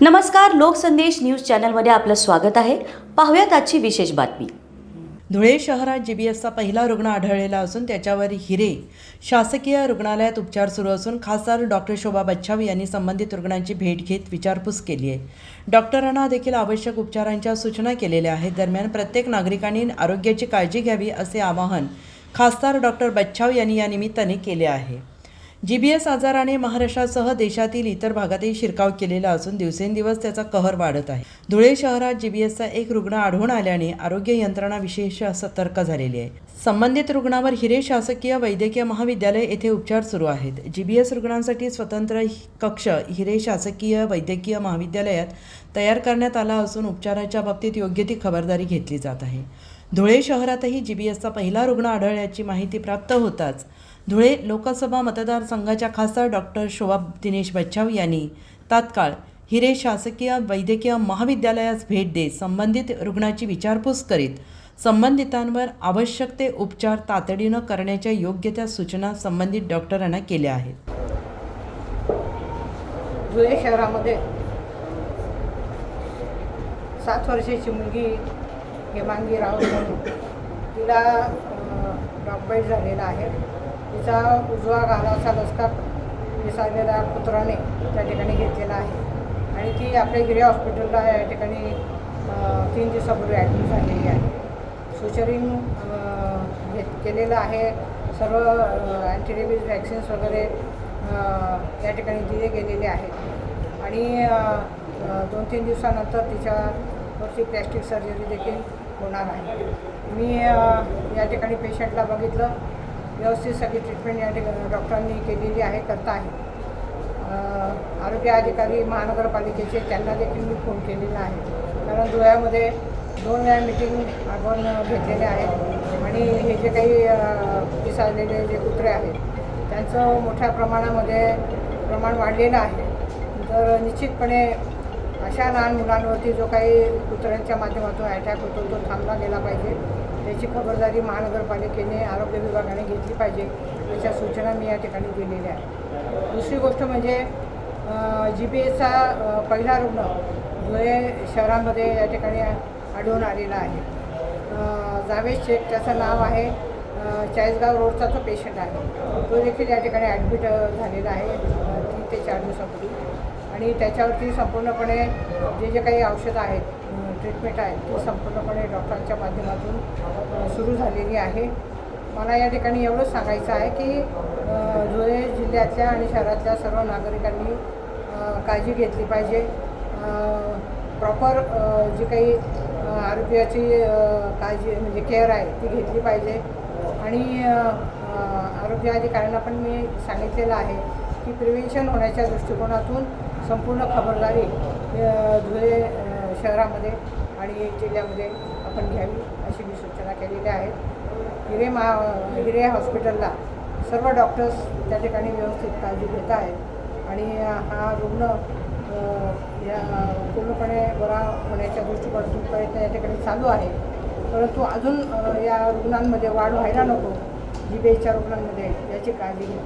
नमस्कार लोकसंदेश न्यूज चॅनलमध्ये आपलं स्वागत आहे. पाहूयात आजची विशेष बातमी. धुळे शहरात जी बी एसचा पहिला रुग्ण आढळलेला असून त्याच्यावर हिरे. शासकीय रुग्णालयात उपचार सुरू असून खासदार डॉक्टर शोभा बच्छाव यांनी संबंधित रुग्णांची भेट घेत विचारपूस केली आहे. डॉक्टरांना देखील आवश्यक उपचारांच्या सूचना केलेल्या आहेत. दरम्यान प्रत्येक नागरिकांनी आरोग्याची काळजी घ्यावी असे आवाहन खासदार डॉक्टर बच्छाव यांनी या निमित्ताने केले आहे. जी बी एस आजाराने महाराष्ट्रासह देशातील इतर भागातही शिरकाव केलेला असून दिवसेंदिवस त्याचा कहर वाढत आहे. धुळे शहरात जी बी एसचा एक रुग्ण आढळून आल्याने आरोग्य यंत्रणा विशेष सतर्क झालेली आहे. संबंधित रुग्णावर हिरे शासकीय वैद्यकीय महाविद्यालय येथे उपचार सुरू आहेत. जी बी एस रुग्णांसाठी स्वतंत्र कक्ष हिरे शासकीय वैद्यकीय महाविद्यालयात तयार करण्यात आला असून उपचाराच्या बाबतीत योग्य ती खबरदारी घेतली जात आहे. धुळे शहरातही जी बी एसचा पहिला रुग्ण आढळल्याची माहिती प्राप्त होताच धुळे लोकसभा मतदारसंघाच्या खासदार डॉक्टर शोभा दिनेश बच्छाव यांनी तात्काळ हिरे शासकीय वैद्यकीय महाविद्यालयास भेट देत संबंधित रुग्णाची विचारपूस करीत संबंधितांवर आवश्यक ते उपचार तातडीनं करण्याच्या योग्य त्या सूचना संबंधित डॉक्टरांना केल्या आहेत. धुळे शहरामध्ये सात वर्षाची मुलगी हेमांगी राऊत म्हणून तिला झालेला आहे. तिचा उजवा गालाचा लसका विसारलेल्या पुत्राने त्या ठिकाणी घेतलेला आहे. आणि ती आपल्या गिरे हॉस्पिटलला या ठिकाणी तीन दिवसापूर्वी ॲडमिट झालेली आहे. सुचरिंग घेत केलेलं आहे. सर्व अँटीरेबीज वॅक्सिन्स वगैरे या ठिकाणी दिले गेलेले आहेत. आणि दोन तीन दिवसानंतर तिच्यावरती प्लॅस्टिक सर्जरी देखील होणार आहे. मी या ठिकाणी पेशंटला बघितलं. व्यवस्थित सगळी ट्रीटमेंट या ठिकाणी डॉक्टरांनी केलेली आहे करता आहे. आरोग्य अधिकारी महानगरपालिकेचे त्यांना देखील मी फोन केलेला आहे. कारण धुळ्यामध्ये दोन वेळा मिटिंग आपण घेतलेले आहेत. आणि हे जे काही पिसाळलेले जे कुत्रे आहेत त्यांचं मोठ्या प्रमाणामध्ये प्रमाण वाढलेलं आहे. तर निश्चितपणे अशा लहान मुलांवरती जो काही कुत्र्यांच्या माध्यमातून अटॅक होतो तो थांबला गेला पाहिजे. त्याची खबरदारी महानगरपालिकेने आरोग्य विभागाने घेतली पाहिजे याच्या सूचना मी या ठिकाणी दिलेल्या आहेत. दुसरी गोष्ट म्हणजे जी बी एसचा पहिला रुग्ण धुळे शहरामध्ये या ठिकाणी आढळून आलेला आहे. जावेद शेख त्याचं नाव आहे. चाळीसगाव रोडचा तो पेशंट आहे. तो देखील या ठिकाणी ॲडमिट झालेला आहे तीन ते चार दिवसापूर्वी. आणि त्याच्यावरती संपूर्णपणे जे जे काही औषधं आहेत ट्रीटमेंट आहे ती संपूर्णपणे डॉक्टरांच्या माध्यमातून सुरू झालेली आहे. मला या ठिकाणी एवढंच सांगायचं आहे की धुळे जिल्ह्यातल्या आणि शहरातल्या सर्व नागरिकांनी काळजी घेतली पाहिजे. प्रॉपर जी काही आरोग्याची काळजी म्हणजे केअर आहे ती घेतली पाहिजे. आणि आरोग्य अधिकाऱ्यांना पण मी सांगितलेलं आहे की प्रिव्हेन्शन होण्याच्या दृष्टिकोनातून संपूर्ण खबरदारी धुळे शहरामध्ये आणि जिल्ह्यामध्ये पण घ्यावी अशी मी सूचना केलेल्या आहेत हिरे मा हिरे हॉस्पिटलला सर्व डॉक्टर्स त्या ठिकाणी व्यवस्थित काळजी घेत आहेत. आणि हा रुग्ण या पूर्णपणे बरा होण्याच्या दृष्टीकोनातून प्रयत्न या ठिकाणी चालू आहे. परंतु अजून या रुग्णांमध्ये वाढ व्हायला नको. जी बेच्या रुग्णांमध्ये याची काळजी घ्या.